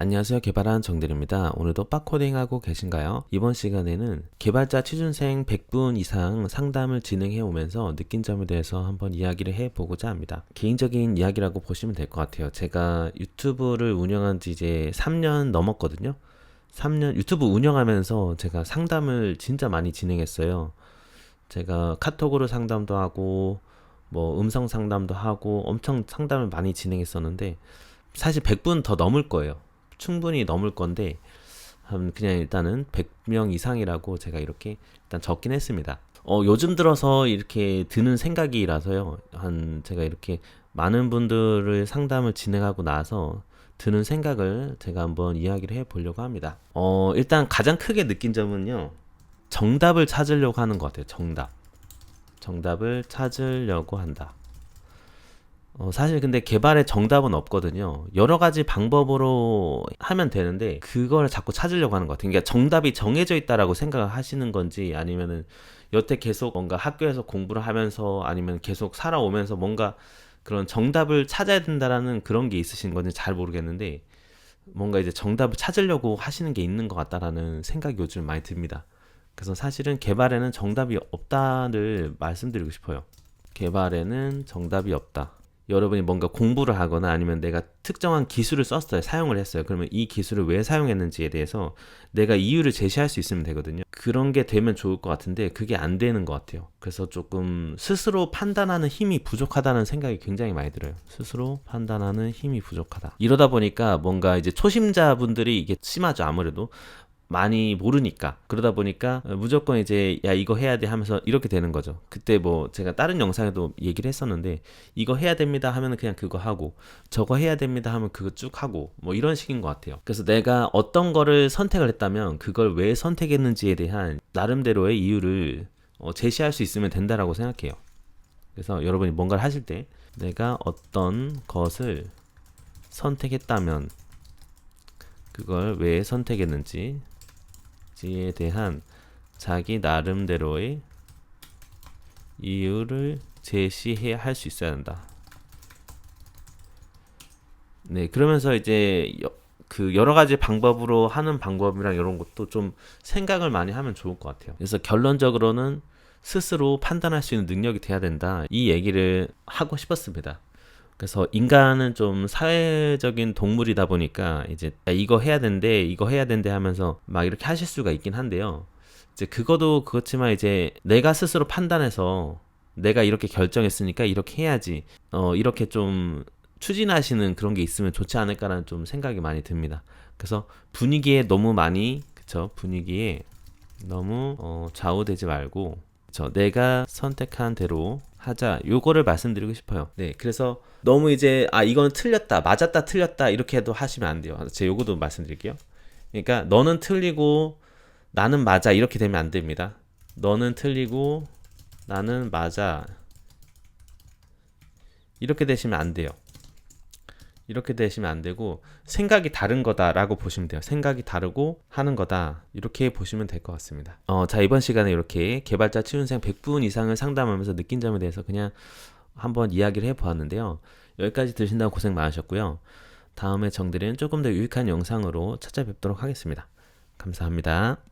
안녕하세요. 개발한 정들입니다. 오늘도 빡코딩하고 계신가요? 이번 시간에는 개발자 취준생 100분 이상 상담을 진행해 오면서 느낀 점에 대해서 한번 이야기를 해 보고자 합니다. 개인적인 이야기라고 보시면 될 것 같아요. 제가 유튜브를 운영한 지 이제 3년 넘었거든요. 3년 유튜브 운영하면서 제가 상담을 진짜 많이 진행했어요. 제가 카톡으로 상담도 하고 뭐 음성 상담도 하고 엄청 상담을 많이 진행했었는데 사실 100분 더 넘을 거예요. 충분히 넘을 건데 한 그냥 일단은 100명 이상이라고 제가 이렇게 일단 적긴 했습니다. 어, 요즘 들어서 이렇게 드는 생각이라서요. 한 제가 이렇게 많은 분들을 상담을 진행하고 나서 드는 생각을 제가 한번 이야기를 해 보려고 합니다. 어, 일단 가장 크게 느낀 점은요. 정답을 찾으려고 하는 것 같아요. 정답. 정답을 찾으려고 한다. 어, 사실 근데 개발에 정답은 없거든요. 여러 가지 방법으로 하면 되는데 그걸 자꾸 찾으려고 하는 것 같아요. 그러니까 정답이 정해져 있다라고 생각을 하시는 건지 아니면은 여태 계속 뭔가 학교에서 공부를 하면서 아니면 계속 살아오면서 뭔가 그런 정답을 찾아야 된다라는 그런 게 있으신 건지 잘 모르겠는데 뭔가 이제 정답을 찾으려고 하시는 게 있는 것 같다라는 생각이 요즘 많이 듭니다. 그래서 사실은 개발에는 정답이 없다를 말씀드리고 싶어요. 개발에는 정답이 없다. 여러분이 뭔가 공부를 하거나 아니면 내가 특정한 기술을 썼어요. 사용을 했어요. 그러면 이 기술을 왜 사용했는지에 대해서 내가 이유를 제시할 수 있으면 되거든요. 그런 게 되면 좋을 것 같은데 그게 안 되는 것 같아요. 그래서 조금 스스로 판단하는 힘이 부족하다는 생각이 굉장히 많이 들어요. 스스로 판단하는 힘이 부족하다. 이러다 보니까 뭔가 이제 초심자분들이 이게 심하죠. 아무래도 많이 모르니까 그러다 보니까 무조건 이제 야 이거 해야 돼 하면서 이렇게 되는 거죠. 그때 뭐 제가 다른 영상에도 얘기를 했었는데 이거 해야 됩니다 하면은 그냥 그거 하고 저거 해야 됩니다 하면 그거 쭉 하고 뭐 이런 식인 것 같아요. 그래서 내가 어떤 거를 선택을 했다면 그걸 왜 선택했는지에 대한 나름대로의 이유를 어, 제시할 수 있으면 된다라고 생각해요. 그래서 여러분이 뭔가를 하실 때 내가 어떤 것을 선택했다면 그걸 왜 선택했는지 지에 대한 자기 나름대로의 이유를 제시해야 할수 있어야 한다. 네, 그러면서 이제 여, 그 여러 가지 방법으로 하는 방법이랑 이런 것도 좀 생각을 많이 하면 좋을 것 같아요. 그래서 결론적으로는 스스로 판단할 수 있는 능력이 돼야 된다. 이 얘기를 하고 싶었습니다. 그래서 인간은 좀 사회적인 동물이다 보니까 이제 야, 이거 해야 된대, 이거 해야 된대 하면서 막 이렇게 하실 수가 있긴 한데요. 이제 그거도 그렇지만 이제 내가 스스로 판단해서 내가 이렇게 결정했으니까 이렇게 해야지. 어, 이렇게 좀 추진하시는 그런 게 있으면 좋지 않을까라는 좀 생각이 많이 듭니다. 그래서 분위기에 너무 많이 그쵸 분위기에 너무 어, 좌우되지 말고 저 내가 선택한 대로 하자 요거를 말씀드리고 싶어요. 네, 그래서 너무 이제 아 이건 틀렸다, 맞았다, 틀렸다 이렇게도 하시면 안 돼요. 제가 요거도 말씀드릴게요. 그러니까 너는 틀리고 나는 맞아 이렇게 되면 안 됩니다. 너는 틀리고 나는 맞아 이렇게 되시면 안 돼요. 이렇게 되시면 안 되고 생각이 다른 거다라고 보시면 돼요. 생각이 다르고 하는 거다. 이렇게 보시면 될 것 같습니다. 어, 자, 이번 시간에 이렇게 개발자 취준생 100분 이상을 상담하면서 느낀 점에 대해서 그냥 한번 이야기를 해 보았는데요. 여기까지 들으신다고 고생 많으셨고요. 다음에 정들은 조금 더 유익한 영상으로 찾아뵙도록 하겠습니다. 감사합니다.